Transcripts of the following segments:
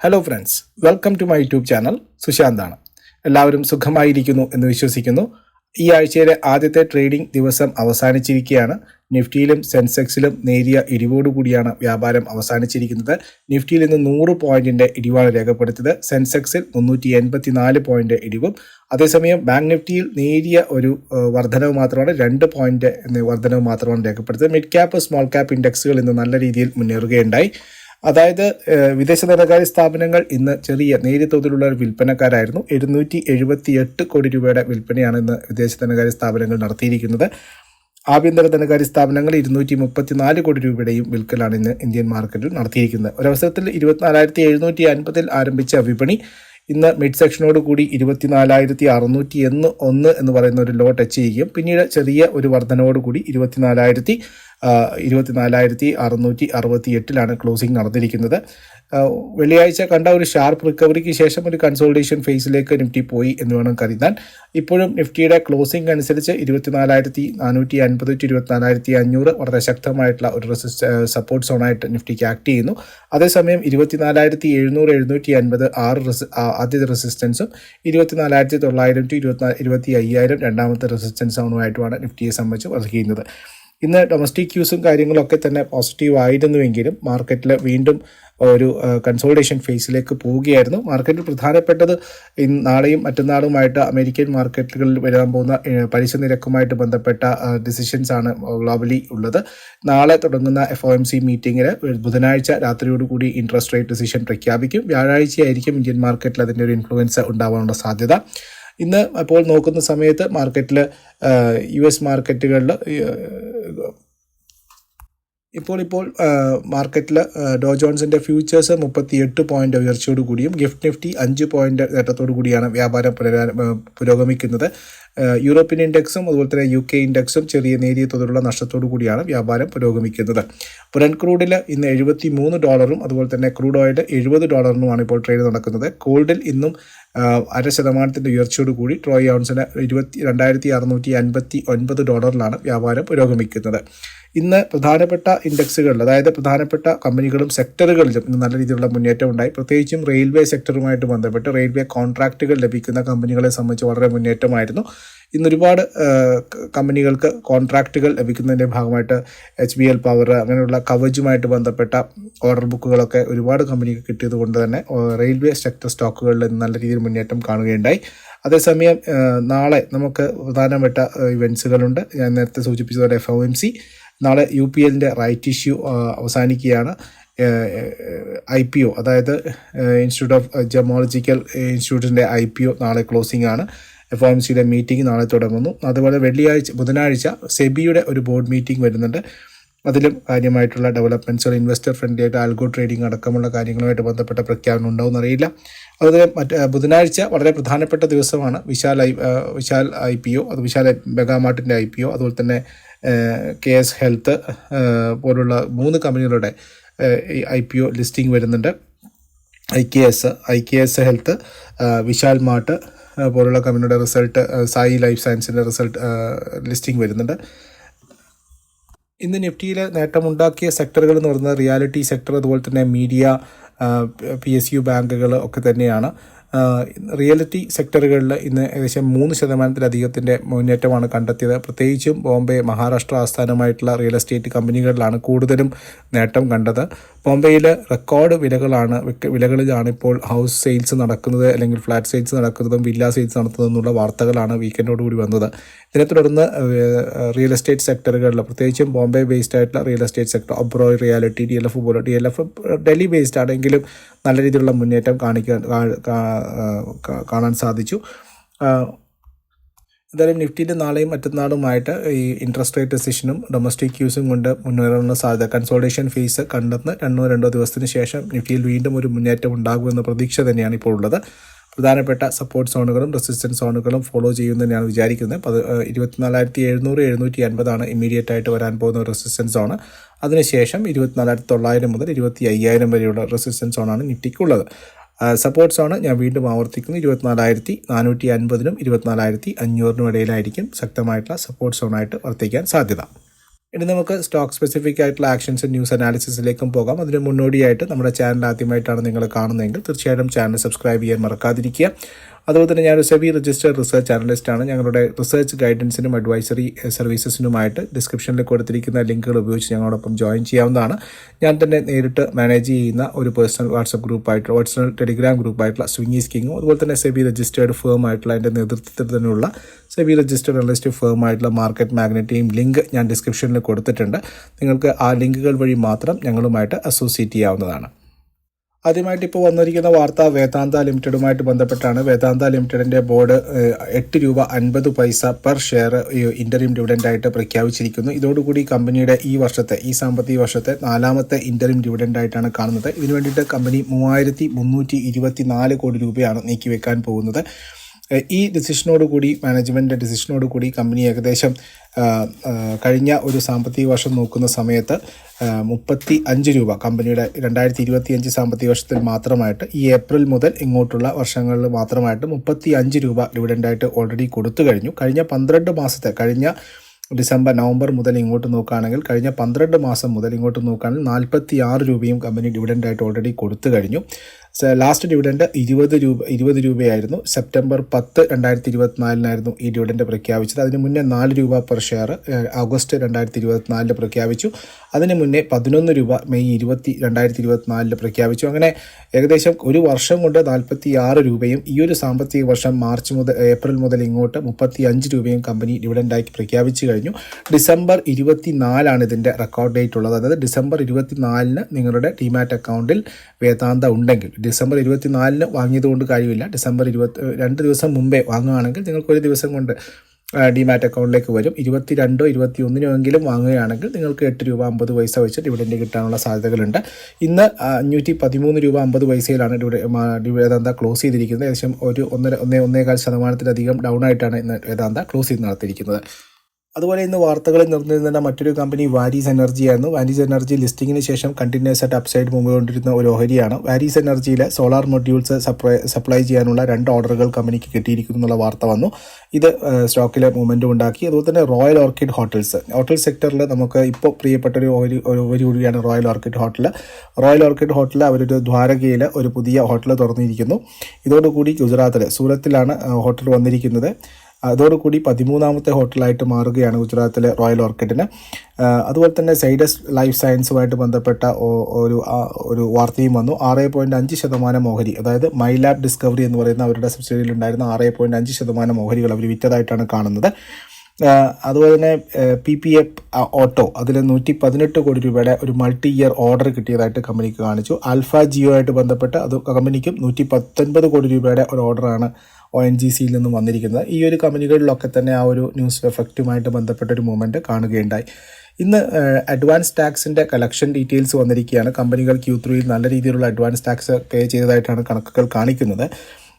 Hello friends welcome to my YouTube channel സുശാന്താണ് എല്ലാവരും സുഖമായിരിക്കുന്നു എന്ന് വിശ്വസിക്കുന്നു. ഈ ആഴ്ചയിലെ ആദ്യത്തെ ട്രേഡിംഗ് ദിവസം അവസാനിച്ചിരിക്കുകയാണ്. നിഫ്റ്റിയിലും സെൻസെക്സിലും നേരിയ ഇടിവോടുകൂടിയാണ് വ്യാപാരം അവസാനിച്ചിരിക്കുന്നത്. നിഫ്റ്റിയിൽ ഇന്ന് നൂറ് പോയിന്റിന്റെ ഇടിവാണ് രേഖപ്പെടുത്തിയത്. സെൻസെക്സിൽ മുന്നൂറ്റി എൺപത്തിനാല് പോയിന്റ് ഇടിവും. അതേസമയം ബാങ്ക് നിഫ്റ്റിയിൽ നേരിയ ഒരു വർധനവ് മാത്രമാണ്. രണ്ട് പോയിന്റ് വർധനവ് മാത്രമാണ് രേഖപ്പെടുത്തിയത്. മിഡ് ക്യാപ്പ് സ്മോൾ ക്യാപ്പ് ഇൻഡെക്സുകൾ ഇന്ന് നല്ല രീതിയിൽ മുന്നേറുകയുണ്ടായി. അതായത് വിദേശ ധനകാര്യ സ്ഥാപനങ്ങൾ ഇന്ന് ചെറിയ നേരിയ തോതിലുള്ള ഒരു വിൽപ്പനക്കാരായിരുന്നു. എഴുന്നൂറ്റി എഴുപത്തി എട്ട് കോടി രൂപയുടെ വിൽപ്പനയാണ് ഇന്ന് വിദേശ ധനകാര്യ സ്ഥാപനങ്ങൾ നടത്തിയിരിക്കുന്നത്. ആഭ്യന്തര ധനകാര്യ സ്ഥാപനങ്ങൾ ഇരുന്നൂറ്റി മുപ്പത്തിനാല് കോടി രൂപയുടെയും വിൽക്കലാണ് ഇന്ന് ഇന്ത്യൻ മാർക്കറ്റിൽ നടത്തിയിരിക്കുന്നത്. ഒരവസരത്തിൽ ഇരുപത്തിനാലായിരത്തി എഴുന്നൂറ്റി അൻപതിൽ ആരംഭിച്ച വിപണി ഇന്ന് മിഡ് സെക്ഷനോട് കൂടി ഇരുപത്തിനാലായിരത്തി അറുന്നൂറ്റി എന്ന് ഒന്ന് എന്ന് പറയുന്ന ഒരു ലോ ടച്ച് ചെയ്യുകയും പിന്നീട് ചെറിയ ഒരു വർധനയോടുകൂടി ഇരുപത്തിനാലായിരത്തി ഇരുപത്തിനാലായിരത്തി അറുന്നൂറ്റി അറുപത്തി എട്ടിലാണ് ക്ലോസിംഗ് നടന്നിരിക്കുന്നത് വെള്ളിയാഴ്ച കണ്ട ഒരു ഷാർപ്പ് റിക്കവറിക്ക് ശേഷം ഒരു കൺസോൾട്ടേഷൻ ഫേസിലേക്ക് നിഫ്റ്റി പോയി എന്ന് വേണം കരുതാൻ. ഇപ്പോഴും നിഫ്റ്റിയുടെ ക്ലോസിംഗ് അനുസരിച്ച് ഇരുപത്തിനാലായിരത്തി നാനൂറ്റി അൻപത് ടു ഇരുപത്തിനാലായിരത്തി അഞ്ഞൂറ് വളരെ ശക്തമായിട്ടുള്ള ഒരു റെസിസ്റ്റ് സപ്പോർട്ട് സോണായിട്ട് നിഫ്റ്റിക്ക് ആക്ട് ചെയ്യുന്നു. അതേസമയം ഇരുപത്തിനാലായിരത്തി എഴുന്നൂറ് എഴുന്നൂറ്റി അൻപത് ആറ് റെസി ആദ്യ റെസിസ്റ്റൻസും ഇരുപത്തിനാലായിരത്തി തൊള്ളായിരം ടു ഇരുപത്തി ഇരുപത്തി അയ്യായിരം രണ്ടാമത്തെ റെസിസ്റ്റൻസ് സോണുമായിട്ടുമാണ് നിഫ്റ്റിയെ സംബന്ധിച്ച് വർക്ക് ചെയ്യുന്നത്. ഇന്ന് ഡൊമസ്റ്റിക് ക്യൂസും കാര്യങ്ങളൊക്കെ തന്നെ പോസിറ്റീവ് ആയിരുന്നുവെങ്കിലും മാർക്കറ്റിൽ വീണ്ടും ഒരു കൺസോൾട്ടേഷൻ ഫേസിലേക്ക് പോവുകയായിരുന്നു. മാർക്കറ്റിൽ പ്രധാനപ്പെട്ടത് നാളെയും മറ്റന്നാളുമായിട്ട് അമേരിക്കൻ മാർക്കറ്റുകളിൽ വരാൻ പോകുന്ന പലിശ നിരക്കുമായിട്ട് ബന്ധപ്പെട്ട ഡിസിഷൻസ് ആണ് ഗ്ലോബലി ഉള്ളത്. നാളെ തുടങ്ങുന്ന എഫ് ഒ എം സി മീറ്റിംഗിൽ ബുധനാഴ്ച രാത്രിയോടുകൂടി ഇൻട്രസ്റ്റ് റേറ്റ് ഡിസിഷൻ പ്രഖ്യാപിക്കും. വ്യാഴാഴ്ചയായിരിക്കും ഇന്ത്യൻ മാർക്കറ്റിൽ അതിന്റെ ഒരു ഇൻഫ്ലുവൻസ് ഉണ്ടാവാനുള്ള സാധ്യത. ഇന്ന് അപ്പോൾ നോക്കുന്ന സമയത്ത് മാർക്കറ്റിൽ യു എസ് മാർക്കറ്റുകളിൽ ഇപ്പോൾ ഇപ്പോൾ മാർക്കറ്റിൽ ഡോ ജോൺസിന്റെ ഫ്യൂച്ചേഴ്സ് മുപ്പത്തി എട്ട് പോയിന്റ് ഉയർച്ചയോട് കൂടിയും ഗിഫ്റ്റ് നിഫ്റ്റി അഞ്ച് പോയിന്റ് നേട്ടത്തോടു കൂടിയാണ് വ്യാപാരം പുനരാ പുരോഗമിക്കുന്നത്. യൂറോപ്യൻ ഇൻഡെക്സും അതുപോലെ തന്നെ യു കെ ഇൻഡെക്സും ചെറിയ നേരിയ തോതിലുള്ള നഷ്ടത്തോടു കൂടിയാണ് വ്യാപാരം പുരോഗമിക്കുന്നത്. പുരൻ ക്രൂഡിൽ ഇന്ന് എഴുപത്തി മൂന്ന് ഡോളറും അതുപോലെ തന്നെ ക്രൂഡ് ഓയിൽ എഴുപത് ഡോളറിനുമാണ് ഇപ്പോൾ ട്രേഡ് നടക്കുന്നത്. ഗോൾഡിൽ ഇന്നും അര ശതമാനത്തിന്റെ ഉയർച്ചയോട് കൂടി ട്രോയ് ഔൺസിന് ഇരുപത്തി രണ്ടായിരത്തി അറുന്നൂറ്റി അൻപത്തി ഒൻപത് ഡോളറിലാണ് വ്യാപാരം പുരോഗമിക്കുന്നത്. ഇന്ന് പ്രധാനപ്പെട്ട ഇൻഡെക്സുകളിൽ അതായത് പ്രധാനപ്പെട്ട കമ്പനികളും സെക്ടറുകളിലും ഇന്ന് നല്ല രീതിയിലുള്ള മുന്നേറ്റം ഉണ്ടായി. പ്രത്യേകിച്ചും റെയിൽവേ സെക്ടറുമായിട്ട് ബന്ധപ്പെട്ട് റെയിൽവേ കോൺട്രാക്റ്റുകൾ ലഭിക്കുന്ന കമ്പനികളെ സംബന്ധിച്ച് വളരെ മുന്നേറ്റമായിരുന്നു. ഇന്ന് ഒരുപാട് കമ്പനികൾക്ക് കോൺട്രാക്റ്റുകൾ ലഭിക്കുന്നതിന്റെ ഭാഗമായിട്ട് എച്ച് ബി എൽ പവർ അങ്ങനെയുള്ള കവചുമായിട്ട് ബന്ധപ്പെട്ട ഓർഡർ ബുക്കുകളൊക്കെ ഒരുപാട് കമ്പനിക്ക് കിട്ടിയത് കൊണ്ട് തന്നെ റെയിൽവേ സെക്ടർ സ്റ്റോക്കുകളിൽ നല്ല രീതിയിൽ മുന്നേറ്റം കാണുകയുണ്ടായി. അതേസമയം നാളെ നമുക്ക് പ്രധാനപ്പെട്ട ഇവൻസുകളുണ്ട് ഞാൻ നേരത്തെ സൂചിപ്പിച്ചതുപോലെ എഫ് ഒ എം സി നാളെ യു പി എല്ലിന്റെ റൈറ്റ് ഇഷ്യൂ അവസാനിക്കുകയാണ്. ഐ പി ഒ അതായത് ഇൻസ്റ്റിറ്റ്യൂട്ട് ഓഫ് ജമോളജിക്കൽ ഇൻസ്റ്റിറ്റ്യൂട്ടിന്റെ ഐ പി ഒ നാളെ ക്ലോസിംഗ് ആണ് എഫ് ഒ എം സിയുടെ മീറ്റിംഗ് നാളെ തുടങ്ങുന്നു. അതുപോലെ വെള്ളിയാഴ്ച ബുധനാഴ്ച സെബിയുടെ ഒരു ബോർഡ് മീറ്റിംഗ് വരുന്നുണ്ട്. അതിലും കാര്യമായിട്ടുള്ള ഡെവലപ്മെന്റ്സുകൾ ഇൻവെസ്റ്റർ ഫ്രണ്ട്ലി ആയിട്ട് ആൽഗോ ട്രേഡിംഗ് അടക്കമുള്ള കാര്യങ്ങളുമായിട്ട് ബന്ധപ്പെട്ട പ്രഖ്യാപനം ഉണ്ടാവും അറിയില്ല. അതുപോലെ മറ്റ് ബുധനാഴ്ച വളരെ പ്രധാനപ്പെട്ട ദിവസമാണ് Vishal I Vishal I P O അത് വിശാൽ മെഗാമാർട്ടിന്റെ ഐ പി ഒ അതുപോലെ തന്നെ കെ എസ് ഹെൽത്ത് പോലുള്ള മൂന്ന് കമ്പനികളുടെ ഐ പി ഒ ലിസ്റ്റിംഗ് വരുന്നുണ്ട്. I K S I K S health Vishal mart പോലുള്ള കമ്പനിയുടെ റിസൾട്ട് സായി ലൈഫ് സയൻസിന്റെ റിസൾട്ട് ലിസ്റ്റിംഗ് വരുന്നുണ്ട്. ഇന്ന് നിഫ്റ്റിയിൽ നേട്ടമുണ്ടാക്കിയ സെക്ടറുകൾ എന്ന് പറയുന്നത് റിയാലിറ്റി സെക്ടർ അതുപോലെ തന്നെ മീഡിയ പി എസ് യു ബാങ്കുകൾ ഒക്കെ തന്നെയാണ്. റിയാലിറ്റി സെക്ടറുകളിൽ ഇന്ന് ഏകദേശം മൂന്ന് ശതമാനത്തിലധികത്തിന്റെ മുന്നേറ്റമാണ് കണ്ടെത്തിയത്. പ്രത്യേകിച്ചും ബോംബെ മഹാരാഷ്ട്ര ആസ്ഥാനമായിട്ടുള്ള റിയൽ എസ്റ്റേറ്റ് കമ്പനികളിലാണ് കൂടുതലും നേട്ടം കണ്ടത്. ബോംബെയിൽ റെക്കോർഡ് വിലകളാണ് വിലകളിലാണ് ഇപ്പോൾ ഹൗസ് സെയിൽസ് നടക്കുന്നത് അല്ലെങ്കിൽ ഫ്ലാറ്റ് സെയിൽസ് നടക്കുന്നതും വില്ല സെയിൽസ് നടത്തുന്നതും എന്നുള്ള വാർത്തകളാണ് വീക്കെൻഡോടുകൂടി വന്നത്. ഇതിനെ തുടർന്ന് റിയൽ എസ്റ്റേറ്റ് സെക്ടറുകളിൽ പ്രത്യേകിച്ചും ബോംബെ ബേസ്ഡ് ആയിട്ടുള്ള real estate sector Oberoi realty D L F പോലെ D L F Delhi based ആണെങ്കിലും നല്ല രീതിയിലുള്ള മുന്നേറ്റം കാണിക്കാൻ കാണാൻ സാധിച്ചു. എന്തായാലും നിഫ്റ്റിന്റെ നാളെയും മറ്റന്നാളുമായിട്ട് ഈ ഇൻട്രസ്റ്റ് റേറ്റ് ഡെസിഷനും ഡൊമസ്റ്റിക് യൂസും കൊണ്ട് മുന്നേറാനുള്ള സാധ്യത കൺസോൾട്ടേഷൻ ഫീസ് കണ്ടെന്ന് രണ്ടോ രണ്ടോ ദിവസത്തിന് ശേഷം നിഫ്റ്റിയിൽ വീണ്ടും ഒരു മുന്നേറ്റം ഉണ്ടാകുമെന്ന പ്രതീക്ഷ തന്നെയാണ് ഇപ്പോൾ ഉള്ളത്. പ്രധാനപ്പെട്ട സപ്പോർട്ട് സോണുകളും റെസിസ്റ്റൻസ് സോണുകളും ഫോളോ ചെയ്യുമെന്ന് ഞാൻ വിചാരിക്കുന്നത്. പത് ഇരുപത്തിനാലായിരത്തി എഴുന്നൂറ് എഴുന്നൂറ്റി അൻപതാണ് ഇമ്മീഡിയറ്റ് ആയിട്ട് വരാൻ പോകുന്ന റെസിസ്റ്റൻസ് സോണ് അതിനുശേഷം ഇരുപത്തിനാലായിരത്തി തൊള്ളായിരം മുതൽ ഇരുപത്തി അയ്യായിരം വരെയുള്ള റെസിസ്റ്റൻസ് സോണാണ് നിറ്റിക്കുള്ളത്. സപ്പോർട്ട് സോണ് ഞാൻ വീണ്ടും ആവർത്തിക്കുന്നു. ഇരുപത്തിനാലായിരത്തി നാനൂറ്റി അൻപതിനും ഇരുപത്തിനാലായിരത്തി അഞ്ഞൂറിനും ഇടയിലായിരിക്കും ശക്തമായിട്ടുള്ള സപ്പോർട്ട് സോണായിട്ട് വർത്തിക്കാൻ സാധ്യത. ഇനി നമുക്ക് സ്റ്റോക്ക് സ്പെസിഫിക് ആയിട്ടുള്ള ആക്ഷൻസ് ന്യൂസ് അനാലിസിസിലേക്കും പോകാം. അതിന് മുന്നോടിയായിട്ട് നമ്മുടെ ചാനൽ ആദ്യമായിട്ടാണ് നിങ്ങൾ കാണുന്നതെങ്കിൽ തീർച്ചയായിട്ടും ചാനൽ സബ്സ്ക്രൈബ് ചെയ്യാൻ മറക്കാതിരിക്കുക. അതുപോലെ തന്നെ ഞാനൊരു സെബി രജിസ്റ്റേർഡ് റിസർച്ച് അനലിസ്റ്റാണ് ഞങ്ങളുടെ റിസർച്ച് ഗൈഡൻസിനും അഡ്വൈസറി സർവീസസിനുമായിട്ട് ഡിസ്ക്രിപ്ഷനിൽ കൊടുത്തിരിക്കുന്ന ലിങ്കുകൾ ഉപയോഗിച്ച് ഞങ്ങളോടൊപ്പം ജോയിൻ ചെയ്യാവുന്നതാണ്. ഞാൻ തന്നെ നേരിട്ട് മാനേജ് ചെയ്യുന്ന ഒരു പേഴ്സണൽ വാട്സപ്പ് ഗ്രൂപ്പായിട്ടുള്ള പേഴ്സണൽ ടെലിഗ്രാം ഗ്രൂപ്പായിട്ടുള്ള സ്വിങ്ങീസ് കിങ്ങും അതുപോലെ തന്നെ സെബി രജിസ്റ്റേർഡ് ഫേം ആയിട്ടുള്ള എന്റെ നേതൃത്വത്തിൽ തന്നെയുള്ള സെബി രജിസ്റ്റേർഡ് അനലിസ്റ്റ് ഫേം ആയിട്ടുള്ള മാർക്കറ്റ് മാഗ്നറ്റിയും ലിങ്ക് ഞാൻ ഡിസ്ക്രിപ്ഷനിൽ കൊടുത്തിട്ടുണ്ട്. നിങ്ങൾക്ക് ആ ലിങ്കുകൾ വഴി മാത്രം ഞങ്ങളുമായിട്ട് അസോസിയേറ്റ് ചെയ്യാവുന്നതാണ്. ആദ്യമായിട്ട് ഇപ്പോൾ വന്നിരിക്കുന്ന വാർത്ത വേദാന്ത ലിമിറ്റഡുമായിട്ട് ബന്ധപ്പെട്ടാണ്. വേദാന്ത ലിമിറ്റഡിന്റെ ബോർഡ് എട്ട് രൂപ അൻപത് പൈസ പെർ ഷെയർ ഇന്ററിം ഡിവിഡൻഡ് ആയിട്ട് പ്രഖ്യാപിച്ചിരിക്കുന്നു. ഇതോടുകൂടി കമ്പനിയുടെ ഈ വർഷത്തെ ഈ സാമ്പത്തിക വർഷത്തെ നാലാമത്തെ ഇന്ററിം ഡിവിഡൻഡ് ആയിട്ടാണ് കാണുന്നത്. ഇതിനു വേണ്ടിയിട്ട് കമ്പനി മൂവായിരത്തി കോടി രൂപയാണ് നീക്കിവെക്കാൻ പോകുന്നത്. ഈ ഡിസിഷനോട് കൂടി മാനേജ്മെന്റ് ഡിസിഷനോട് കൂടി കമ്പനി ഏകദേശം കഴിഞ്ഞ ഒരു സാമ്പത്തിക വർഷം നോക്കുന്ന സമയത്ത് മുപ്പത്തി അഞ്ച് രൂപ കമ്പനിയുടെ രണ്ടായിരത്തി ഇരുപത്തി അഞ്ച് സാമ്പത്തിക വർഷത്തിൽ മാത്രമായിട്ട് ഈ ഏപ്രിൽ മുതൽ ഇങ്ങോട്ടുള്ള വർഷങ്ങളിൽ മാത്രമായിട്ട് മുപ്പത്തി അഞ്ച് രൂപ ഡിവിഡൻഡായിട്ട് ഓൾറെഡി കൊടുത്തു കഴിഞ്ഞു. കഴിഞ്ഞ പന്ത്രണ്ട് മാസത്തെ കഴിഞ്ഞ ഡിസംബർ നവംബർ മുതൽ ഇങ്ങോട്ട് നോക്കുകയാണെങ്കിൽ കഴിഞ്ഞ പന്ത്രണ്ട് മാസം മുതൽ ഇങ്ങോട്ട് നോക്കുകയാണെങ്കിൽ നാൽപ്പത്തി ആറ് രൂപയും കമ്പനി ഡിവിഡൻഡായിട്ട് ഓൾറെഡി കൊടുത്തു കഴിഞ്ഞു. ലാസ്റ്റ് ഡിവിഡൻഡ് ഇരുപത് രൂപ ഇരുപത് രൂപയായിരുന്നു. സെപ്റ്റംബർ പത്ത് രണ്ടായിരത്തി ഇരുപത്തിനാലിനായിരുന്നു ഈ ഡിവിഡൻഡ് പ്രഖ്യാപിച്ചത്. അതിന് മുന്നേ നാല് രൂപ പെർ ഷെയർ ഓഗസ്റ്റ് രണ്ടായിരത്തി ഇരുപത്തിനാലിൽ പ്രഖ്യാപിച്ചു. അതിന് മുന്നേ പതിനൊന്ന് രൂപ മെയ് ഇരുപത്തി രണ്ടായിരത്തി ഇരുപത്തിനാലിൽ പ്രഖ്യാപിച്ചു. അങ്ങനെ ഏകദേശം ഒരു വർഷം കൊണ്ട് നാൽപ്പത്തി ആറ് രൂപയും ഈ ഒരു സാമ്പത്തിക വർഷം മാർച്ച് മുതൽ ഏപ്രിൽ മുതൽ ഇങ്ങോട്ട് മുപ്പത്തി അഞ്ച് രൂപയും കമ്പനി ഡിവിഡൻഡായി പ്രഖ്യാപിച്ചു കഴിഞ്ഞു. ഡിസംബർ ഇരുപത്തിനാലാണ് ഇതിന്റെ റെക്കോർഡ് ഡേറ്റ് ഉള്ളത്. അതായത് ഡിസംബർ ഇരുപത്തിനാലിന് നിങ്ങളുടെ ഡിമാറ്റ് അക്കൗണ്ടിൽ വേദാന്ത ഉണ്ടെങ്കിൽ ഡിസംബർ ഇരുപത്തിനാലിന് വാങ്ങിയതുകൊണ്ട് കാര്യമില്ല. ഡിസംബർ ഇരുപത്തി രണ്ട് ദിവസം മുമ്പേ വാങ്ങുകയാണെങ്കിൽ നിങ്ങൾക്ക് ഒരു ദിവസം കൊണ്ട് ഡിമാറ്റ് അക്കൗണ്ടിലേക്ക് വരും. ഇരുപത്തി രണ്ടോ ഇരുപത്തി ഒന്നിനോ എങ്കിലും വാങ്ങുകയാണെങ്കിൽ നിങ്ങൾക്ക് എട്ട് രൂപ അമ്പത് പൈസ വെച്ച് ഡിവിഡൻഡ് കിട്ടാനുള്ള സാധ്യതകളുണ്ട്. ഇന്ന് അഞ്ഞൂറ്റി പതിമൂന്ന് രൂപ അമ്പത് പൈസയിലാണ് ഡിവിഡ് വേദാന്ത ക്ലോസ് ചെയ്തിരിക്കുന്നത്. ഏകദേശം ഒരു ഒന്നര ഒന്നേ ഒന്നേകാൽ ശതമാനത്തിലധികം ഡൗൺ ആയിട്ടാണ് ഇന്ന് വേദാന്ത ക്ലോസ് ചെയ്ത് നടത്തിയിരിക്കുന്നത്. അതുപോലെ ഇന്ന് വാർത്തകളിൽ നിർന്നിരുന്ന മറ്റൊരു കമ്പനി വാരീസ് എനർജി ആയിരുന്നു. വാരീസ് എനർജി ലിസ്റ്റിംഗിന് ശേഷം കണ്ടിന്യൂസ് ആയിട്ട് അപ്സൈഡ് മുമ്പോണ്ടിരുന്ന ഒരു ഓഹരിയാണ്. വാരീസ് എനർജിയിലെ സോളാർ മൊഡ്യൂൾസ് സപ്ലൈ സപ്ലൈ ചെയ്യാനുള്ള രണ്ട് ഓർഡറുകൾ കമ്പനിക്ക് കിട്ടിയിരിക്കുന്നു എന്നുള്ള വാർത്ത വന്നു. ഇത് സ്റ്റോക്കിലെ മൂവ്മെന്റും ഉണ്ടാക്കി. അതുപോലെ തന്നെ റോയൽ ഓർക്കിഡ് ഹോട്ടൽസ് ഹോട്ടൽ സെക്ടറിൽ നമുക്ക് ഇപ്പോൾ പ്രിയപ്പെട്ട ഒരു ഓഹരി ഒരു കൂടിയാണ് royal orchid hotel royal orchid hotel അവരൊരു ദ്വാരകയിൽ ഒരു പുതിയ ഹോട്ടൽ തുറന്നിരിക്കുന്നു. ഇതോടുകൂടി ഗുജറാത്തിൽ സൂറത്തിലാണ് ഹോട്ടൽ വന്നിരിക്കുന്നത്. അതോടുകൂടി പതിമൂന്നാമത്തെ ഹോട്ടലായിട്ട് മാറുകയാണ് ഗുജറാത്തിലെ റോയൽ ഓർക്കിഡിന്. അതുപോലെ തന്നെ സൈഡസ് ലൈഫ് സയൻസുമായിട്ട് ബന്ധപ്പെട്ട ഒരു ഒരു വാർത്തയും വന്നു. ആറ് പോയിന്റ് അഞ്ച് ശതമാനം ഓഹരി അതായത് മൈ ലാബ് ഡിസ്കവറി എന്ന് പറയുന്ന അവരുടെ സബ്സിഡിയിൽ ഉണ്ടായിരുന്ന ആറ് പോയിന്റ് അഞ്ച് ശതമാനം ഓഹരികൾ അവർ വിറ്റതായിട്ടാണ് കാണുന്നത്. അതുപോലെ തന്നെ പി പി എഫ് ഓട്ടോ അതിൽ നൂറ്റി പതിനെട്ട് കോടി രൂപയുടെ ഒരു മൾട്ടി ഇയർ ഓർഡർ കിട്ടിയതായിട്ട് കമ്പനിക്ക് കാണിച്ചു. ആൽഫ ജിയോ ആയിട്ട് ബന്ധപ്പെട്ട് അത് കമ്പനിക്കും നൂറ്റി പത്തൊൻപത് കോടി രൂപയുടെ ഒരു ഓർഡറാണ് ഒ എൻ ജി സിയിൽ നിന്നും വന്നിരിക്കുന്നത്. ഈ ഒരു കമ്പനികളിലൊക്കെ തന്നെ ആ ഒരു ന്യൂസ് എഫക്റ്റുമായിട്ട് ബന്ധപ്പെട്ട ഒരു മൂവ്മെന്റ് കാണുകയുണ്ടായി. ഇന്ന് അഡ്വാൻസ് ടാക്സിന്റെ കളക്ഷൻ ഡീറ്റെയിൽസ് വന്നിരിക്കുകയാണ്. കമ്പനികൾ ക്യൂ ത്രീയിൽ നല്ല രീതിയിലുള്ള അഡ്വാൻസ് ടാക്സ് പേ ചെയ്തതായിട്ടാണ് കണക്കുകൾ കാണിക്കുന്നത്.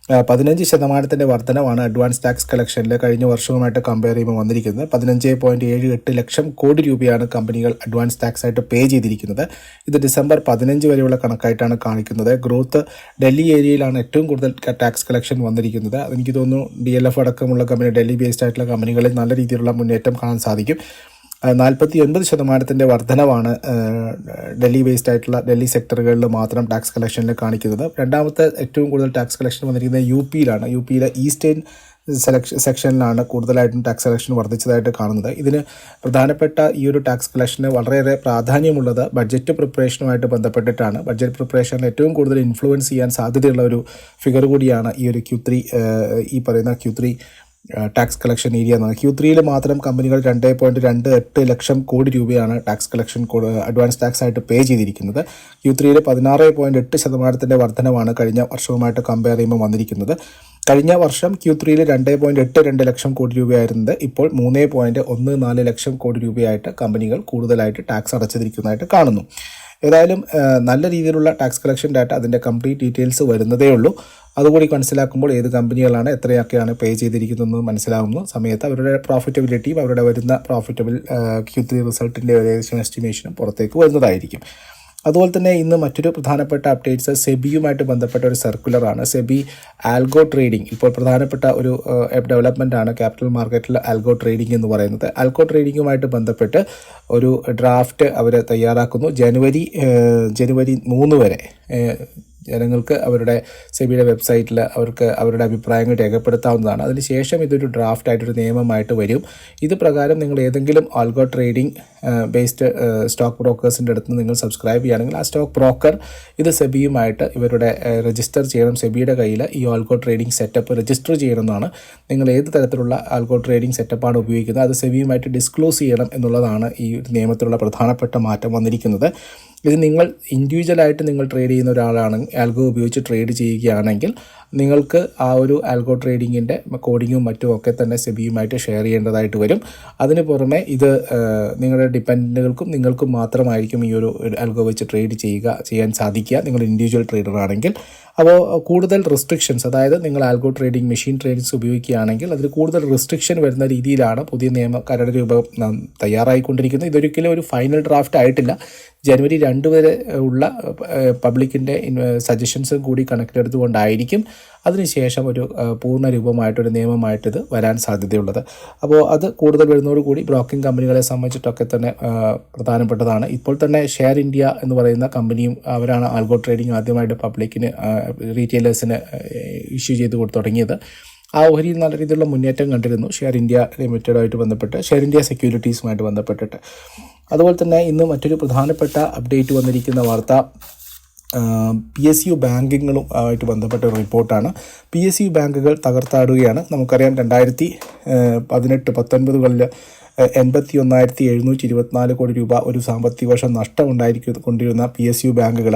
പതിനഞ്ച് ശതമാനത്തിന്റെ വർധനമാണ് അഡ്വാൻസ് ടാക്സ് കളക്ഷനിൽ കഴിഞ്ഞ വർഷവുമായിട്ട് കമ്പയർ ചെയ്യുമ്പോൾ വന്നിരിക്കുന്നത്. പതിനഞ്ച് പോയിന്റ് ഏഴ് എട്ട് ലക്ഷം കോടി രൂപയാണ് കമ്പനികൾ അഡ്വാൻസ് ടാക്സ് ആയിട്ട് പേ ചെയ്തിരിക്കുന്നത്. ഇത് ഡിസംബർ പതിനഞ്ച് വരെയുള്ള കണക്കായിട്ടാണ് കാണിക്കുന്നത്. ഗ്രോത്ത് ഡൽഹി ഏരിയയിലാണ് ഏറ്റവും കൂടുതൽ ടാക്സ് കളക്ഷൻ വന്നിരിക്കുന്നത്. എനിക്ക് തോന്നുന്നു ഡി എൽ എഫ് അടക്കമുള്ള കമ്പനി ഡൽഹി ബേസ്ഡ് ആയിട്ടുള്ള കമ്പനികളിൽ നല്ല രീതിയിലുള്ള മുന്നേറ്റം കാണാൻ സാധിക്കും. നാൽപ്പത്തി ഒൻപത് ശതമാനത്തിന്റെ വർധനവാണ് ഡൽഹി ബേസ്ഡ് ആയിട്ടുള്ള ഡൽഹി സെക്ടറുകളിൽ മാത്രം ടാക്സ് കളക്ഷനിൽ കാണിക്കുന്നത്. രണ്ടാമത്തെ ഏറ്റവും കൂടുതൽ ടാക്സ് കളക്ഷൻ വന്നിരിക്കുന്നത് യു പിയിലാണ്. യു പിയിലെ ഈസ്റ്റേൺ സെലക്ഷൻ സെക്ഷനിലാണ് കൂടുതലായിട്ടും ടാക്സ് കളക്ഷൻ വർദ്ധിച്ചതായിട്ട് കാണുന്നത്. ഇതിന് പ്രധാനപ്പെട്ട ഈ ഒരു ടാക്സ് കളക്ഷന് വളരെയേറെ പ്രാധാന്യമുള്ളത് ബഡ്ജറ്റ് പ്രിപ്പറേഷനുമായിട്ട് ബന്ധപ്പെട്ടിട്ടാണ്. ബഡ്ജറ്റ് പ്രിപ്പറേഷനിൽ ഏറ്റവും കൂടുതൽ ഇൻഫ്ലുവൻസ് ചെയ്യാൻ സാധ്യതയുള്ള ഒരു ഫിഗർ കൂടിയാണ് ഈ ഒരു ക്യു ത്രീ ഈ പറയുന്ന Q three tax collection area എന്നാണ് ക്യൂ ത്രീയിൽ മാത്രം കമ്പനികൾ രണ്ട് പോയിന്റ് രണ്ട് എട്ട് ലക്ഷം കോടി രൂപയാണ് ടാക്സ് കളക്ഷൻ അഡ്വാൻസ് ടാക്സ് ആയിട്ട് പേ ചെയ്തിരിക്കുന്നത്. ക്യൂ ത്രീയിൽ പതിനാറ് പോയിന്റ് എട്ട് ശതമാനത്തിന്റെ വർധനമാണ് കഴിഞ്ഞ വർഷവുമായിട്ട് കമ്പയർ ചെയ്യുമ്പോൾ വന്നിരിക്കുന്നത്. കഴിഞ്ഞ വർഷം ക്യൂ ത്രീയിൽ രണ്ട് പോയിന്റ് എട്ട് രണ്ട് ലക്ഷം കോടി രൂപയായിരുന്നത്. ഇപ്പോൾ മൂന്ന് പോയിന്റ് ഒന്ന് നാല് ലക്ഷം കോടി രൂപയായിട്ട് കമ്പനികൾ കൂടുതലായിട്ട് ടാക്സ് അടച്ചിരിക്കുന്നതായിട്ട് കാണുന്നു. ഏതായാലും നല്ല രീതിയിലുള്ള ടാക്സ് കളക്ഷൻ ഡാറ്റ അതിന്റെ കംപ്ലീറ്റ് ഡീറ്റെയിൽസ് വരുന്നതേ ഉള്ളൂ. അതുകൂടി മനസ്സിലാക്കുമ്പോൾ ഏത് കമ്പനികളാണ് എത്രയൊക്കെയാണ് പേ ചെയ്തിരിക്കുന്നതെന്ന് മനസ്സിലാകുന്നു സമയത്ത് അവരുടെ പ്രോഫിറ്റബിലിറ്റിയും അവരുടെ വരുന്ന പ്രോഫിറ്റബിൾ ക്യൂ ത്രീ റിസൾട്ടിന്റെ ഏകദേശം എസ്റ്റിമേഷനും പുറത്തേക്ക് വരുന്നതായിരിക്കും. അതുപോലെ തന്നെ ഇന്ന് മറ്റൊരു പ്രധാനപ്പെട്ട അപ്ഡേറ്റ്സ് സെബിയുമായിട്ട് ബന്ധപ്പെട്ട ഒരു സർക്കുലറാണ് സെബി ആൽഗോ ട്രേഡിംഗ് ഇപ്പോൾ പ്രധാനപ്പെട്ട ഒരു ഡെവലപ്മെന്റ് ആണ് ക്യാപിറ്റൽ മാർക്കറ്റിൽ ആൽഗോ ട്രേഡിംഗ് എന്ന് പറയുന്നത്. ആൽഗോ ട്രേഡിങ്ങുമായിട്ട് ബന്ധപ്പെട്ട് ഒരു ഡ്രാഫ്റ്റ് അവർ തയ്യാറാക്കുന്നു. ജനുവരി ജനുവരി മൂന്ന് വരെ ജനങ്ങൾക്ക് അവരുടെ സെബിയുടെ വെബ്സൈറ്റിൽ അവർക്ക് അവരുടെ അഭിപ്രായങ്ങൾ രേഖപ്പെടുത്താവുന്നതാണ്. അതിനുശേഷം ഇതൊരു ഡ്രാഫ്റ്റ് ആയിട്ടൊരു നിയമമായിട്ട് വരും. ഇത് പ്രകാരം നിങ്ങൾ ഏതെങ്കിലും ആൽഗോ ട്രേഡിംഗ് ബേസ്ഡ് സ്റ്റോക്ക് ബ്രോക്കേഴ്സിന്റെ അടുത്ത് നിങ്ങൾ സബ്സ്ക്രൈബ് ചെയ്യുകയാണെങ്കിൽ ആ സ്റ്റോക്ക് ബ്രോക്കർ ഇത് സെബിയുമായിട്ട് ഇവരുടെ രജിസ്റ്റർ ചെയ്യണം. സെബിയുടെ കയ്യിൽ ഈ ആൽഗോ ട്രേഡിംഗ് സെറ്റപ്പ് രജിസ്റ്റർ ചെയ്യണമെന്നാണ്. നിങ്ങൾ ഏത് തരത്തിലുള്ള ആൽഗോ ട്രേഡിംഗ് സെറ്റപ്പാണ് ഉപയോഗിക്കുന്നത്? അത് സെബിയുമായിട്ട് ഡിസ്ക്ലോസ് ചെയ്യണം എന്നുള്ളതാണ് ഈ നിയമത്തിലുള്ള പ്രധാനപ്പെട്ട മാറ്റം വന്നിരിക്കുന്നത്. ഇത് നിങ്ങൾ ഇൻഡിവിജ്വലായിട്ട് നിങ്ങൾ ട്രേഡ് ചെയ്യുന്ന ഒരാളാണ് ആൽഗോ ഉപയോഗിച്ച് ട്രേഡ് ചെയ്യുകയാണെങ്കിൽ നിങ്ങൾക്ക് ആ ഒരു ആൽഗോ ട്രേഡിങ്ങിന്റെ കോഡിങ്ങും മറ്റും ഒക്കെ തന്നെ സെബിയുമായിട്ട് ഷെയർ ചെയ്യേണ്ടതായിട്ട് വരും. അതിന് പുറമെ ഇത് നിങ്ങളുടെ ഡിപ്പെൻഡന്റുകൾക്കും നിങ്ങൾക്കും മാത്രമായിരിക്കും ഈ ഒരു ആൽഗോ വെച്ച് ട്രേഡ് ചെയ്യുക ചെയ്യാൻ സാധിക്കുക. നിങ്ങൾ ഇൻഡിവിജ്വൽ ട്രേഡർ ആണെങ്കിൽ അപ്പോൾ കൂടുതൽ റെസ്ട്രിക്ഷൻസ് അതായത് നിങ്ങൾ ആൽഗോ ട്രേഡിംഗ് മെഷീൻ ട്രേഡിങ്സ് ഉപയോഗിക്കുകയാണെങ്കിൽ അതിൽ കൂടുതൽ റെസ്ട്രിക്ഷൻ വരുന്ന രീതിയിലാണ് പുതിയ നിയമ കരട് രൂപം തയ്യാറായിക്കൊണ്ടിരിക്കുന്നത്. ഇതൊരിക്കലും ഒരു ഫൈനൽ ഡ്രാഫ്റ്റ് ആയിട്ടില്ല. ജനുവരി രണ്ട് വരെ ഉള്ള പബ്ലിക്കിന്റെ സജഷൻസും കൂടി കണക്കിലെടുത്തുകൊണ്ടായിരിക്കും അതിനുശേഷം ഒരു പൂർണ രൂപമായിട്ടൊരു നിയമമായിട്ടിത് വരാൻ സാധ്യതയുള്ളത്. അപ്പോൾ അത് കൂടുതൽ വരുന്നതോടുകൂടി ബ്രോക്കിംഗ് കമ്പനികളെ സംബന്ധിച്ചിട്ടൊക്കെ തന്നെ പ്രധാനപ്പെട്ടതാണ്. ഇപ്പോൾ തന്നെ ഷെയർ ഇന്ത്യ എന്ന് പറയുന്ന കമ്പനിയും അവരാണ് ആൽഗോ ട്രേഡിംഗ് ആദ്യമായിട്ട് പബ്ലിക്കിന് റീറ്റെയിലേഴ്സിന് ഇഷ്യൂ ചെയ്ത് കൊടുത്തു തുടങ്ങിയത്. ആ ഓഹരിയിൽ നല്ല രീതിയിലുള്ള മുന്നേറ്റം കണ്ടിരുന്നു. ഷെയർ ഇന്ത്യ ലിമിറ്റഡുമായിട്ട് ബന്ധപ്പെട്ട് ഷെയർ ഇന്ത്യ സെക്യൂരിറ്റീസുമായിട്ട് ബന്ധപ്പെട്ടിട്ട്. അതുപോലെ തന്നെ ഇന്ന് മറ്റൊരു പ്രധാനപ്പെട്ട അപ്ഡേറ്റ് വന്നിരിക്കുന്ന വാർത്ത പി എസ് യു ബാങ്കുകളും ആയിട്ട് ബന്ധപ്പെട്ട ഒരു റിപ്പോർട്ടാണ്. പി എസ് യു ബാങ്കുകൾ തകർത്താടുകയാണ്. നമുക്കറിയാം രണ്ടായിരത്തി പതിനെട്ട് പത്തൊൻപതുകളിൽ എൺപത്തി ഒന്നായിരത്തി എഴുന്നൂറ്റി ഇരുപത്തിനാല് കോടി രൂപ ഒരു സാമ്പത്തിക വർഷം നഷ്ടം ഉണ്ടായിരിക്കും കൊണ്ടിരുന്ന പി എസ് യു ബാങ്കുകൾ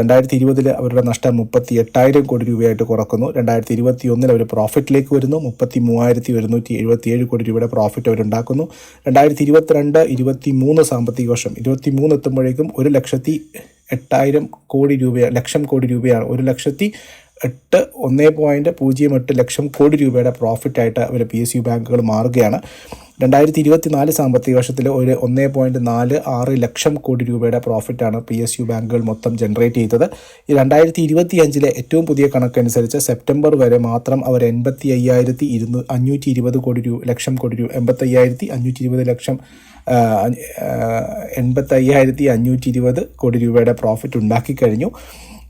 രണ്ടായിരത്തി ഇരുപതിൽ അവരുടെ നഷ്ടം മുപ്പത്തി എട്ടായിരം കോടി രൂപയായിട്ട് കുറക്കുന്നു. രണ്ടായിരത്തി ഇരുപത്തി ഒന്നിൽ അവർ പ്രോഫിറ്റിലേക്ക് വരുന്നു. മുപ്പത്തി മൂവായിരത്തി ഒരുന്നൂറ്റി എഴുപത്തി ഏഴ് കോടി രൂപയുടെ പ്രോഫിറ്റ് അവരുണ്ടാക്കുന്നു. രണ്ടായിരത്തി ഇരുപത്തിരണ്ട് ഇരുപത്തി മൂന്ന് സാമ്പത്തിക വർഷം ഇരുപത്തി മൂന്ന് എത്തുമ്പോഴേക്കും ഒരു ലക്ഷത്തി എട്ടായിരം കോടി രൂപ ലക്ഷം കോടി രൂപയാണ്. ഒരു ലക്ഷത്തി എട്ട് ഒന്ന് പോയിന്റ് പൂജ്യം എട്ട് ലക്ഷം കോടി രൂപയുടെ പ്രോഫിറ്റായിട്ട് അവർ പി എസ് യു ബാങ്കുകൾ മാറുകയാണ്. രണ്ടായിരത്തി ഇരുപത്തി നാല് സാമ്പത്തിക വർഷത്തിൽ ഒരു ഒന്ന് പോയിന്റ് നാല് ആറ് ലക്ഷം കോടി രൂപയുടെ പ്രോഫിറ്റാണ് പി എസ് യു ബാങ്കുകൾ മൊത്തം ജനറേറ്റ് ചെയ്തത്. ഈ രണ്ടായിരത്തി ഇരുപത്തി അഞ്ചിലെ ഏറ്റവും പുതിയ കണക്കനുസരിച്ച് സെപ്റ്റംബർ വരെ മാത്രം അവർ എൺപത്തി അയ്യായിരത്തി ഇരുന്നൂ അഞ്ഞൂറ്റി ഇരുപത് കോടി രൂപ ലക്ഷം കോടി രൂപ എൺപത്തി അയ്യായിരത്തി അഞ്ഞൂറ്റി ഇരുപത് ലക്ഷം എൺപത്തി അയ്യായിരത്തി അഞ്ഞൂറ്റി ഇരുപത് കോടി രൂപയുടെ പ്രോഫിറ്റ് ഉണ്ടാക്കി കഴിഞ്ഞു.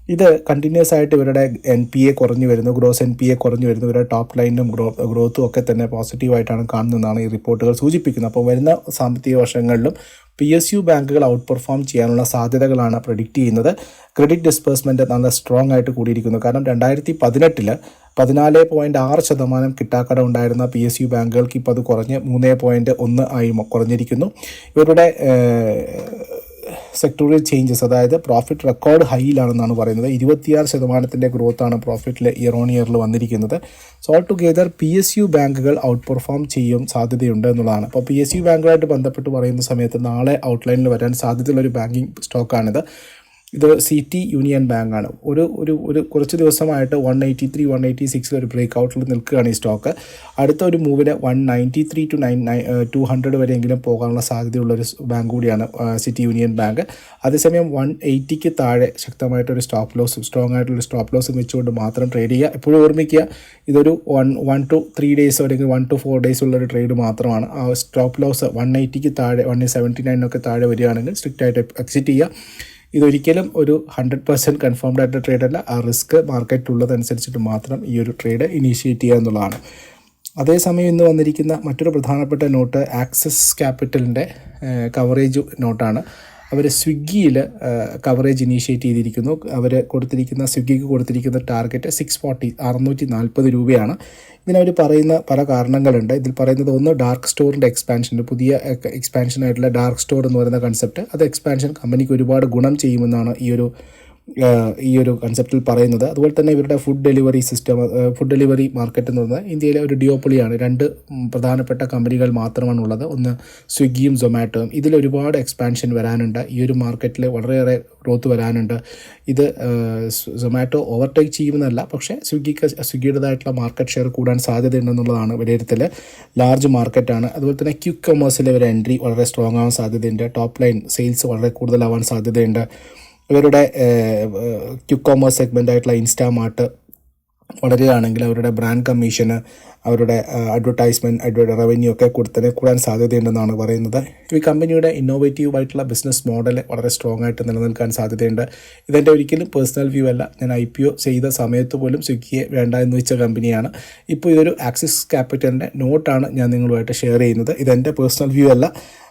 ഇത് കണ്ടിന്യൂസ് ആയിട്ട് ഇവരുടെ എൻ പി എ കുറഞ്ഞു വരുന്നു ഗ്രോസ് എൻ പി എ കുറഞ്ഞു വരുന്നു ഇവരുടെ ടോപ്പ് ലൈനും ഗ്രോ ഗ്രോത്തും ഒക്കെ തന്നെ പോസിറ്റീവായിട്ടാണ് കാണുന്നതെന്നാണ് ഈ റിപ്പോർട്ടുകൾ സൂചിപ്പിക്കുന്നത്. അപ്പോൾ വരുന്ന സാമ്പത്തിക വർഷങ്ങളിലും പി എസ് യു ബാങ്കുകൾ ഔട്ട് പെർഫോം ചെയ്യാനുള്ള സാധ്യതകളാണ് പ്രഡിക്റ്റ് ചെയ്യുന്നത്. ക്രെഡിറ്റ് ഡിസ്പേഴ്സ്മെന്റ് നല്ല സ്ട്രോങ് ആയിട്ട് കൂടിയിരിക്കുന്നു. കാരണം രണ്ടായിരത്തി പതിനെട്ടിൽ പതിനാല് പോയിന്റ് ആറ് ശതമാനം കിട്ടാക്കട ഉണ്ടായിരുന്ന പി എസ് യു ബാങ്കുകൾക്ക് ഇപ്പോൾ അത് കുറഞ്ഞ് മൂന്ന് പോയിന്റ് ഒന്ന് ആയി കുറഞ്ഞിരിക്കുന്നു. ഇവരുടെ സെക്ടോറിയൽ ചേഞ്ചസ് അതായത് പ്രോഫിറ്റ് റെക്കോർഡ് ഹൈയിലാണെന്നാണ് പറയുന്നത്. ഇരുപത്തിയാറ് ശതമാനത്തിന്റെ ഗ്രോത്താണ് പ്രോഫിറ്റിൽ ഇയർ ഓൺ ഇയറിൽ വന്നിരിക്കുന്നത്. So altogether P S U ബാങ്കുകൾ ഔട്ട് പെർഫോം ചെയ്യും സാധ്യതയുണ്ട് എന്നുള്ളതാണ്. അപ്പോൾ പി എസ് യു ബാങ്കുമായിട്ട് ബന്ധപ്പെട്ട് പറയുന്ന സമയത്ത് നാളെ ഔട്ട്ലൈനിൽ വരാൻ സാധ്യതയുള്ള ഒരു ബാങ്കിങ് സ്റ്റോക്കാണിത് ഇത് സിറ്റി യൂണിയൻ ബാങ്കാണ് ഒരു ഒരു ഒരു കുറച്ച് ദിവസമായിട്ട് one eighty three one eighty സിക്സിൽ ഒരു ബ്രേക്ക് ഔട്ടിൽ നിൽക്കുകയാണ് ഈ സ്റ്റോക്ക് അടുത്ത ഒരു മൂവിന് one ninety three to nine nine two hundred വരെയെങ്കിലും പോകാനുള്ള സാധ്യതയുള്ളൊരു ബാങ്ക് കൂടിയാണ് സിറ്റി യൂണിയൻ ബാങ്ക് അതേസമയം വൺ എയ്റ്റിക്ക് താഴെ ശക്തമായിട്ടൊരു സ്റ്റോപ്പ് ലോസ് സ്ട്രോങ് ആയിട്ടുള്ള സ്റ്റോപ്പ് ലോസ് വെച്ചുകൊണ്ട് മാത്രം ട്രേഡ് ചെയ്യുക. എപ്പോഴും ഓർമ്മിക്കുക ഇതൊരു one one two three days അല്ലെങ്കിൽ വൺ ടു ഫോർ ഡേയ്സ് ഉള്ള ഒരു ട്രേഡ് മാത്രമാണ്. ആ സ്റ്റോപ്പ് ലോസ് വൺ എയ്റ്റിക്ക് താഴെ വൺ സെവന്റി നയനൊക്കെ താഴെ വരികയാണെങ്കിൽ സ്ട്രിക്റ്റ് ആയിട്ട് എക്സിറ്റ് ചെയ്യുക. ഇതൊരിക്കലും ഒരു ഹൺഡ്രഡ് പെർസെന്റ് കൺഫേംഡ് ആയിട്ട് ട്രേഡ് അല്ല. ആ റിസ്ക് മാർക്കറ്റ് ഉള്ളതനുസരിച്ചിട്ട് മാത്രം ഈ ഒരു ട്രേഡ് ഇനീഷ്യേറ്റ് ചെയ്യുക എന്നുള്ളതാണ്. അതേസമയം ഇന്ന് വന്നിരിക്കുന്ന മറ്റൊരു പ്രധാനപ്പെട്ട നോട്ട് ആക്സസ് ക്യാപിറ്റലിന്റെ കവറേജ് നോട്ടാണ് അവർ സ്വിഗ്ഗിയിൽ കവറേജ് ഇനീഷ്യേറ്റ് ചെയ്തിരിക്കുന്നു. അവർ കൊടുത്തിരിക്കുന്ന സ്വിഗ്ഗിക്ക് കൊടുത്തിരിക്കുന്ന ടാർഗറ്റ് സിക്സ് ഫോർട്ടി അറുന്നൂറ്റി നാൽപ്പത് രൂപയാണ് ഇതിനവർ പറയുന്ന പല കാരണങ്ങളുണ്ട്. ഇതിൽ പറയുന്നത് ഒന്ന് ഡാർക്ക് സ്റ്റോറിന്റെ എക്സ്പാൻഷൻ പുതിയ എക്സ്പാൻഷനായിട്ടുള്ള ഡാർക്ക് സ്റ്റോർ എന്ന് പറയുന്ന കൺസെപ്റ്റ് അത് എക്സ്പാൻഷൻ കമ്പനിക്ക് ഒരുപാട് ഗുണം ചെയ്യുമെന്നാണ് ഈ ഒരു ഈ ഒരു കൺസെപ്റ്റിൽ പറയുന്നത്. അതുപോലെ തന്നെ ഇവരുടെ food delivery system food delivery market എന്ന് പറയുന്നത് ഇന്ത്യയിലെ ഒരു ഡിയോപ്പൊളിയാണ് രണ്ട് പ്രധാനപ്പെട്ട കമ്പനികൾ മാത്രമാണ് ഉള്ളത് ഒന്ന് സ്വിഗ്ഗിയും സൊമാറ്റോയും ഇതിൽ ഒരുപാട് എക്സ്പാൻഷൻ വരാനുണ്ട്. ഈ ഒരു മാർക്കറ്റിൽ വളരെയേറെ ഗ്രോത്ത് വരാനുണ്ട്. ഇത് സൊമാറ്റോ ഓവർടേക്ക് ചെയ്യുമെന്നല്ല പക്ഷേ സ്വിഗ്ഗിക്ക് സ്വിഗ്ഗിയുടേതായിട്ടുള്ള മാർക്കറ്റ് ഷെയർ കൂടാൻ സാധ്യതയുണ്ടെന്നുള്ളതാണ് വിലയിരുത്തൽ ലാർജ് മാർക്കറ്റാണ് അതുപോലെ തന്നെ ക്യുക്ക് കൊമേഴ്സിലെ ഒരു എൻട്രി വളരെ സ്ട്രോങ് ആവാൻ സാധ്യതയുണ്ട്. ടോപ്പ് ലൈൻ സെയിൽസ് വളരെ കൂടുതലാവാൻ സാധ്യതയുണ്ട്. ഇവരുടെ ക്യുക്ക് കോമേഴ്സ് സെഗ്മെന്റ് ആയിട്ടുള്ള ഇൻസ്റ്റാമാർട്ട് വളരുകയാണെങ്കിൽ അവരുടെ ബ്രാൻഡ് കമ്മീഷന് അവരുടെ അഡ്വർടൈസ്മെന്റ് അഡ്വ റവന്യൂ ഒക്കെ കൊടുത്തതിനെ കൂടാൻ സാധ്യതയുണ്ടെന്നാണ് പറയുന്നത്. ഈ കമ്പനിയുടെ ഇന്നോവേറ്റീവ് ആയിട്ടുള്ള ബിസിനസ് മോഡൽ വളരെ സ്ട്രോങ് ആയിട്ട് നിലനിൽക്കാൻ സാധ്യതയുണ്ട്. ഇതെന്റെ ഒരിക്കലും പേഴ്സണൽ വ്യൂ അല്ല. ഞാൻ ഐ പി ഒ ചെയ്ത സമയത്ത് പോലും സ്വിഗ്ഗിയെ വേണ്ട എന്ന് വെച്ച കമ്പനിയാണ് ഇപ്പോൾ ഇതൊരു ആക്സിസ് ക്യാപിറ്റലിന്റെ നോട്ടാണ് ഞാൻ നിങ്ങളുമായിട്ട് ഷെയർ ചെയ്യുന്നത്. ഇതെന്റെ പേഴ്സണൽ വ്യൂ അല്ല.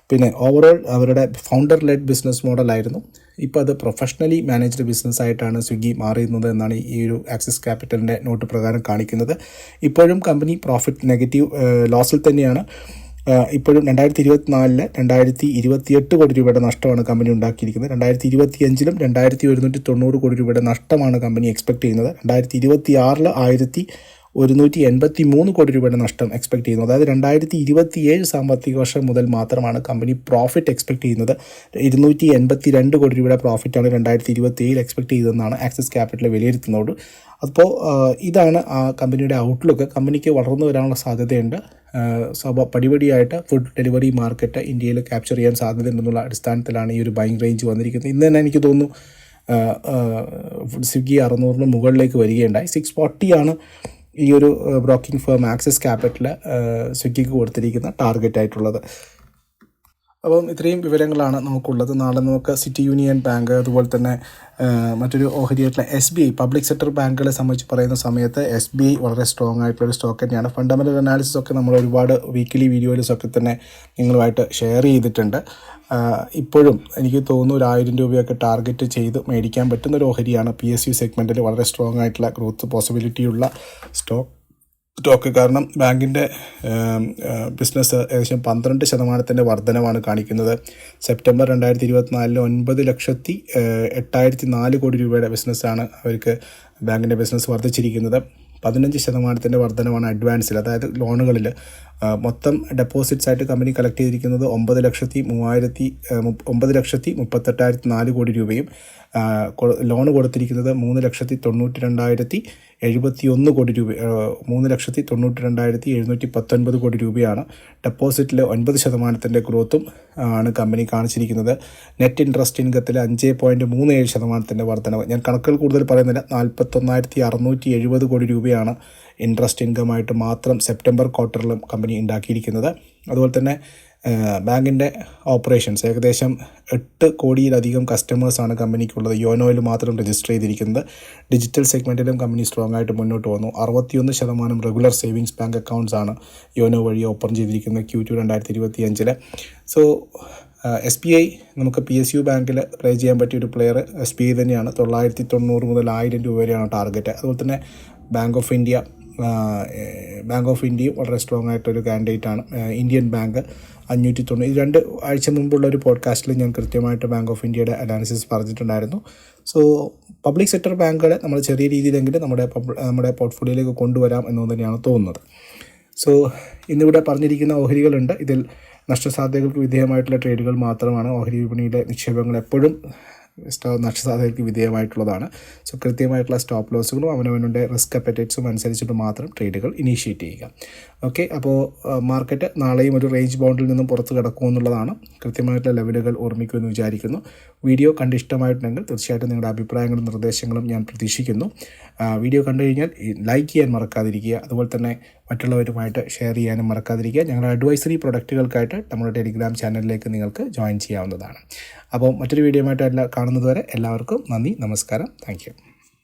പിന്നെ ഓവറോൾ അവരുടെ ഫൗണ്ടർ ലെഡ് ബിസിനസ് മോഡലായിരുന്നു ഇപ്പോൾ അത് പ്രൊഫഷണലി മാനേജ്ഡ് ബിസിനസ് ആയിട്ടാണ് സ്വിഗ്ഗി മാറിയുന്നത് എന്നാണ് ഈ ഒരു ആക്സിസ് ക്യാപിറ്റലിന്റെ നോട്ട് പ്രകാരം കാണിക്കുന്നത്. ഇപ്പോഴും കമ്പനി പ്രോഫിറ്റ് നെഗറ്റീവ് ലോസിൽ തന്നെയാണ്. ഇപ്പോഴും രണ്ടായിരത്തി ഇരുപത്തിനാലിൽ രണ്ടായിരത്തി ഇരുപത്തിയെട്ട് കോടി രൂപയുടെ നഷ്ടമാണ് കമ്പനി ഉണ്ടാക്കിയിരിക്കുന്നത്. രണ്ടായിരത്തി ഇരുപത്തി അഞ്ചിലും രണ്ടായിരത്തി ഒരുന്നൂറ്റി തൊണ്ണൂറ് കോടി രൂപയുടെ നഷ്ടമാണ് കമ്പനി എക്സ്പെക്ട് ചെയ്യുന്നത്. രണ്ടായിരത്തി ഇരുപത്തി ആറിൽ ആയിരത്തി ഒരുന്നൂറ്റി എൺപത്തി മൂന്ന് കോടി രൂപയുടെ നഷ്ടം എക്സ്പെക്ട് ചെയ്യുന്നു. അതായത് രണ്ടായിരത്തി ഇരുപത്തി ഏഴ് സാമ്പത്തിക വർഷം മുതൽ മാത്രമാണ് കമ്പനി പ്രോഫിറ്റ് എക്സ്പെക്ട് ചെയ്യുന്നത്. ഇരുന്നൂറ്റി എൺപത്തി രണ്ട് കോടി രൂപയുടെ പ്രോഫിറ്റാണ് രണ്ടായിരത്തി ഇരുപത്തി ഏഴിൽ എക്സ്പെക്ട് ചെയ്തതെന്നാണ് ആക്സിസ് ക്യാപിറ്റൽ വിലയിരുത്തുന്നത് അപ്പോൾ ഇതാണ് ആ കമ്പനിയുടെ ഔട്ട്ലുക്ക് കമ്പനിക്ക് വളർന്നു വരാനുള്ള സാധ്യതയുണ്ട്. സ്വഭ പടിപടിയായിട്ട് ഫുഡ് ഡെലിവറി മാർക്കറ്റ് ഇന്ത്യയിൽ ക്യാപ്ചർ ചെയ്യാൻ സാധ്യതയുണ്ടെന്നുള്ള അടിസ്ഥാനത്തിലാണ് ഈ ഒരു ബൈങ് റേഞ്ച് വന്നിരിക്കുന്നത്. ഇന്ന് തന്നെ എനിക്ക് തോന്നുന്നു സ്വിഗ്ഗി അറുന്നൂറിന് മുകളിലേക്ക് വരികയുണ്ടായി. സിക്സ് ഫോർട്ടിയാണ് ഈ ഒരു ബ്രോക്കിംഗ് ഫേം ആക്സിസ് ക്യാപിറ്റൽ സ്വിഗ്ഗിക്ക് കൊടുത്തിരിക്കുന്ന ടാർഗറ്റ് ആയിട്ടുള്ളത്. അപ്പം ഇത്രയും വിവരങ്ങളാണ് നമുക്കുള്ളത്. നാളെ നമുക്ക് സിറ്റി യൂണിയൻ ബാങ്ക് അതുപോലെ തന്നെ മറ്റൊരു ഓഹരിയായിട്ടുള്ള S B I public sector ബാങ്കുകളെ സംബന്ധിച്ച് പറയുന്ന സമയത്ത് എസ് ബി ഐ വളരെ സ്ട്രോങ് ആയിട്ടുള്ള ഒരു സ്റ്റോക്ക് തന്നെയാണ്. ഫണ്ടമെന്റൽ അനാലിസിസ് ഒക്കെ നമ്മൾ ഒരുപാട് വീക്കിലി വീഡിയോയിലൊക്കെ തന്നെ നിങ്ങളുമായിട്ട് ഷെയർ ചെയ്തിട്ടുണ്ട്. ഇപ്പോഴും എനിക്ക് തോന്നുന്നു ഒരു ആയിരം രൂപയൊക്കെ ടാർഗറ്റ് ചെയ്ത് മേടിക്കാൻ പറ്റുന്ന ഒരു ഓഹരിയാണ് പി എസ് യു സെഗ്മെന്റിൽ വളരെ സ്ട്രോങ് ആയിട്ടുള്ള ഗ്രോത്ത് പോസിബിലിറ്റിയുള്ള സ്റ്റോക്ക് സ്റ്റോക്ക് കാരണം ബാങ്കിന്റെ ബിസിനസ് ഏകദേശം പന്ത്രണ്ട് ശതമാനത്തിന്റെ വർധനമാണ് കാണിക്കുന്നത്. സെപ്റ്റംബർ രണ്ടായിരത്തി ഇരുപത്തിനാലിൽ ഒൻപത് ലക്ഷത്തി എട്ടായിരത്തി നാല് കോടി രൂപയുടെ ബിസിനസ്സാണ് അവർക്ക് ബാങ്കിന്റെ ബിസിനസ് വർദ്ധിച്ചിരിക്കുന്നത്. പതിനഞ്ച് ശതമാനത്തിന്റെ വർധനമാണ് അഡ്വാൻസിൽ അതായത് ലോണുകളിൽ മൊത്തം ഡെപ്പോസിറ്റ്സ് ആയിട്ട് കമ്പനി കളക്ട് ചെയ്തിരിക്കുന്നത് ഒമ്പത് ലക്ഷത്തി മൂവായിരത്തി ഒമ്പത് ലക്ഷത്തി മുപ്പത്തെട്ടായിരത്തി നാല് കോടി രൂപയും ലോൺ കൊടുത്തിരിക്കുന്നത് മൂന്ന് ലക്ഷത്തി തൊണ്ണൂറ്റി രണ്ടായിരത്തി എഴുപത്തി ഒന്ന് കോടി രൂപ മൂന്ന് ലക്ഷത്തി തൊണ്ണൂറ്റി രണ്ടായിരത്തി എഴുന്നൂറ്റി പത്തൊൻപത് കോടി രൂപയാണ് ഡെപ്പോസിറ്റിലെ ഒൻപത് ശതമാനത്തിന്റെ ഗ്രോത്തും ആണ് കമ്പനി കാണിച്ചിരിക്കുന്നത്. നെറ്റ് ഇൻട്രസ്റ്റ് ഇൻകത്തിൽ അഞ്ച് പോയിന്റ് മൂന്ന് ഏഴ് ശതമാനത്തിന്റെ വർധനവ്. ഞാൻ കണക്കുകൾ കൂടുതൽ പറയുന്നില്ല. നാൽപ്പത്തൊന്നായിരത്തി അറുന്നൂറ്റി എഴുപത് കോടി രൂപയാണ് ഇൻട്രസ്റ്റ് ഇൻകമായിട്ട് മാത്രം സെപ്റ്റംബർ ക്വാർട്ടറിലും കമ്പനി ഉണ്ടാക്കിയിരിക്കുന്നത് അതുപോലെ തന്നെ ബാങ്കിന്റെ ഓപ്പറേഷൻസ് ഏകദേശം എട്ട് കോടിയിലധികം കസ്റ്റമേഴ്സാണ് കമ്പനിക്കുള്ളത് യോനോയിൽ മാത്രം രജിസ്റ്റർ ചെയ്തിരിക്കുന്നത്. ഡിജിറ്റൽ സെഗ്മെന്റിലും കമ്പനി സ്ട്രോങ് ആയിട്ട് മുന്നോട്ട് വന്നു. അറുപത്തിയൊന്ന് ശതമാനം റെഗുലർ സേവിങ്സ് ബാങ്ക് അക്കൗണ്ട്സ് ആണ് യോനോ വഴി ഓപ്പൺ ചെയ്തിരിക്കുന്നത് ക്യൂ ടു രണ്ടായിരത്തി ഇരുപത്തി അഞ്ചിൽ സോ എസ് ബി ഐ നമുക്ക് പി എസ് യു ബാങ്കിൽ പ്ലേ ചെയ്യാൻ പറ്റിയ ഒരു പ്ലെയർ എസ് ബി ഐ തന്നെയാണ്. തൊള്ളായിരത്തി തൊണ്ണൂറ് മുതൽ ആയിരം രൂപ വരെയാണ് ടാർഗറ്റ് അതുപോലെ തന്നെ bank of India bank of ഇന്ത്യയും വളരെ സ്ട്രോങ് ആയിട്ടൊരു ആണ്. ഇന്ത്യൻ ബാങ്ക് അഞ്ഞൂറ്റി തൊണ്ണൂറ് രണ്ട് ആഴ്ച മുമ്പുള്ള ഒരു പോഡ്കാസ്റ്റിൽ ഞാൻ കൃത്യമായിട്ട് ബാങ്ക് ഓഫ് ഇന്ത്യയുടെ അനാലിസിസ് പറഞ്ഞിട്ടുണ്ടായിരുന്നു. സോ പബ്ലിക് സെക്ടർ ബാങ്കുകളെ നമ്മൾ ചെറിയ രീതിയിലെങ്കിലും നമ്മുടെ നമ്മുടെ പോർട്ട്ഫോളിയോയിലേക്ക് കൊണ്ടുവരാം എന്ന് തന്നെയാണ് തോന്നുന്നത്. സോ ഇന്നിവിടെ പറഞ്ഞിരിക്കുന്ന ഓഹരികളുണ്ട്. ഇതിൽ നഷ്ടസാധ്യതകൾക്ക് വിധേയമായിട്ടുള്ള ട്രേഡുകൾ മാത്രമാണ് ഓഹരി വിപണിയിലെ നിക്ഷേപങ്ങൾ എപ്പോഴും നഷ്ടസാധ്യതയ്ക്ക് വിധേയമായിട്ടുള്ളതാണ്. സോ കൃത്യമായിട്ടുള്ള സ്റ്റോപ്പ് ലോസുകളും അവനവനുടെ റിസ്ക് അപ്പറ്റൈറ്റ്സും അനുസരിച്ചിട്ട് മാത്രം ട്രേഡുകൾ ഇനീഷ്യേറ്റ് ചെയ്യുക. ഓക്കെ അപ്പോൾ മാർക്കറ്റ് നാളെയും ഒരു റേഞ്ച് ബൗണ്ടിൽ നിന്നും പുറത്ത് കിടക്കുമെന്നുള്ളതാണ് കൃത്യമായിട്ടുള്ള ലെവലുകൾ ഓർമ്മിക്കുമെന്ന് വിചാരിക്കുന്നു. വീഡിയോ കണ്ട് ഇഷ്ടമായിട്ടുണ്ടെങ്കിൽ തീർച്ചയായിട്ടും നിങ്ങളുടെ അഭിപ്രായങ്ങളും നിർദ്ദേശങ്ങളും ഞാൻ പ്രതീക്ഷിക്കുന്നു. വീഡിയോ കണ്ടു കഴിഞ്ഞാൽ ലൈക്ക് ചെയ്യാൻ മറക്കാതിരിക്കുക. അതുപോലെ തന്നെ മറ്റുള്ളവരുമായിട്ട് ഷെയർ ചെയ്യാനും മറക്കാതിരിക്കുക. ഞങ്ങളുടെ അഡ്വൈസറി പ്രൊഡക്റ്റുകൾക്കായിട്ട് നമ്മുടെ ടെലിഗ്രാം ചാനലിലേക്ക് നിങ്ങൾക്ക് ജോയിൻ ചെയ്യാവുന്നതാണ്. അപ്പോൾ മറ്റൊരു വീഡിയോ ആയിട്ട് എല്ലാ കാണുന്നതുവരെ എല്ലാവർക്കും നന്ദി നമസ്കാരം. താങ്ക്